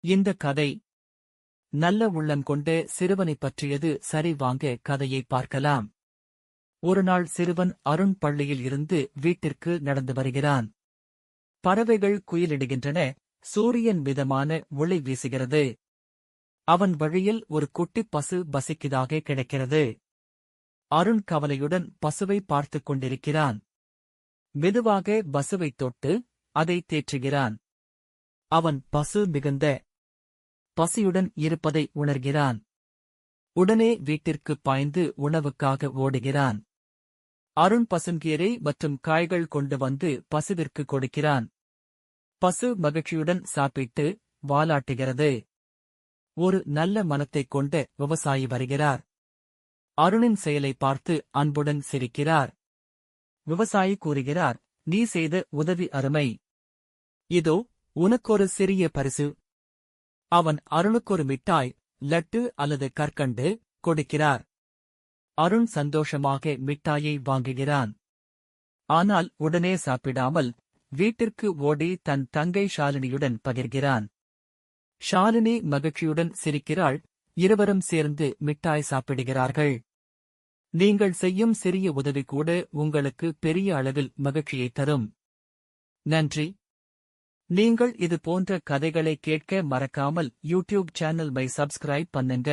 இந்த கதை நல்ல உள்ளம் கொண்ட சிறுவனைப் பற்றியது சரி வாங்க கதையை பார்க்கலாம். ஒருநாள் சிறுவன் அருண் பள்ளியில் இருந்து வீட்டிற்கு நடந்து வருகிறான். பறவைகள் குயிலிடுகின்றன சூரியன் மிதமான ஒளி வீசுகிறது. அவன் வழியில் ஒரு குட்டிப் பசு பசிக்குதாக கிடக்கிறது. அருண் கவலையுடன் பசுவை பார்த்துக் கொண்டிருக்கிறான். மெதுவாக பசுவைத் தொட்டு அதை தேற்றுகிறான். அவன் பசு மிகுந்த பசியுடன் இருப்பதை உணர்கிறான். உடனே வீட்டிற்குப் பாய்ந்து உணவுக்காக ஓடுகிறான். அருண் பசுங்கீரை மற்றும் காய்கள் கொண்டு வந்து பசுவிற்கு கொடுக்கிறான். பசு மகிழ்ச்சியுடன் சாப்பிட்டு வாலாட்டுகிறது. ஒரு நல்ல மனத்தைக் கொண்ட விவசாயி வருகிறார். அருணின் செயலை பார்த்து அன்புடன் சிரிக்கிறார். விவசாயி கூறுகிறார் நீ செய்த உதவி அருமை. இதோ உனக்கொரு சிறிய பரிசு அவன் அருணுக்கொரு மிட்டாய் லட்டு அல்லது கற்கண்டு கொடுக்கிறார். அருண் சந்தோஷமாக மிட்டாயை வாங்குகிறான். ஆனால் உடனே சாப்பிடாமல் வீட்டிற்கு ஓடி தன் தங்கை ஷாலினியுடன் பகிர்கிறான். ஷாலினி மகிழ்ச்சியுடன் சிரிக்கிறாள். இருவரும் சேர்ந்து மிட்டாய் சாப்பிடுகிறார்கள். நீங்கள் செய்யும் சிறிய உதவி கூட உங்களுக்கு பெரிய அளவில் மகிழ்ச்சியை தரும். நன்றி. நீங்கள் இது போன்ற கதைகளை கேட்க மறக்காமல் யூடியூப் சேனல் மை சப்ஸ்கிரைப் பண்ணுங்க.